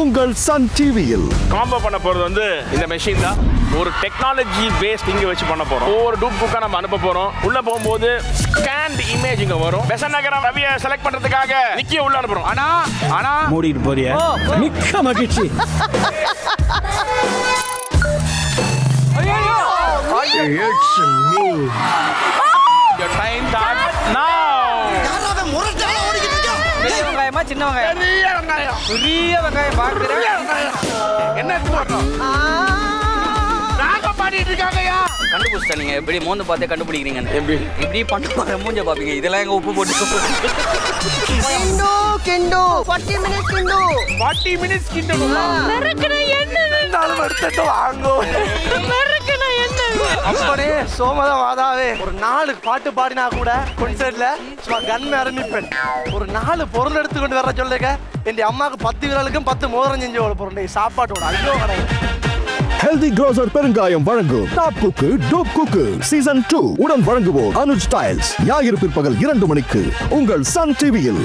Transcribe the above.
உங்கள் சன் டிவியில். காம்போ பண்ண போறது வந்து இந்த மெஷின் தான். ஒரு டெக்னாலஜி பேஸ்ட் இங்க வச்சு பண்ண போறோம். ஒவ்வொரு டூப் புக்கா நம்ம அனுப்ப போறோம். உள்ள போகும்போது ஸ்கேண்ட் இமேஜ் இங்க வரும். பெசன் நகரம் ரவியை செலக்ட் பண்றதுக்காக நிக்கிய உள்ள அனுப்புறோம். ஆனா ஆனா மூடிட்டு போறிய? மிக்க மகிழ்ச்சி. வெங்காயமா சின்ன வெங்காயம் பெரிய வெங்காயம். பெரிய வெங்காயம் பாக்குறேன் என்ன எடுத்து நாங்க பாடிட்டு இருக்காங்கயா கண்டுபிடிச்சிட்டேன் நீங்க? எப்படி மோந்து பார்த்தே கண்டுபிடிக்கிறீங்க எப்படி? இப்படி பண்ண மூஞ்ச பாப்பீங்க. இதெல்லாம் எங்க உப்பு போட்டு கிண்டு கிண்டு. 40 மினிட்ஸ் கிண்டு. 40 மினிட்ஸ் கிட்ட அப்பனே சோமத மாதாவே ஒரு நாலு பாட்டு பாடினா கூட கொன்சர்ட்ல சும்மா கன் அரணிப்பேன் ஒரு நாலு பொருள் எடுத்து கொண்டு வர சொல்லுங்க என் அம்மாவுக்கு பத்து விரலுக்கும் பத்து மோதிரம் செஞ்சு ஒரு பொருள். சாப்பாட்டோட ஐயோ கடவுள். ஹெல்தி க்ரோசர் பெருங்காயம் வழங்கும். Top cook dupe cook season two உடன் வழங்குவோர் அனுஜ் ஸ்டைல்ஸ் ஞாயிறு பிற்பகல் இரண்டு மணிக்கு உங்கள் சன் டிவியில்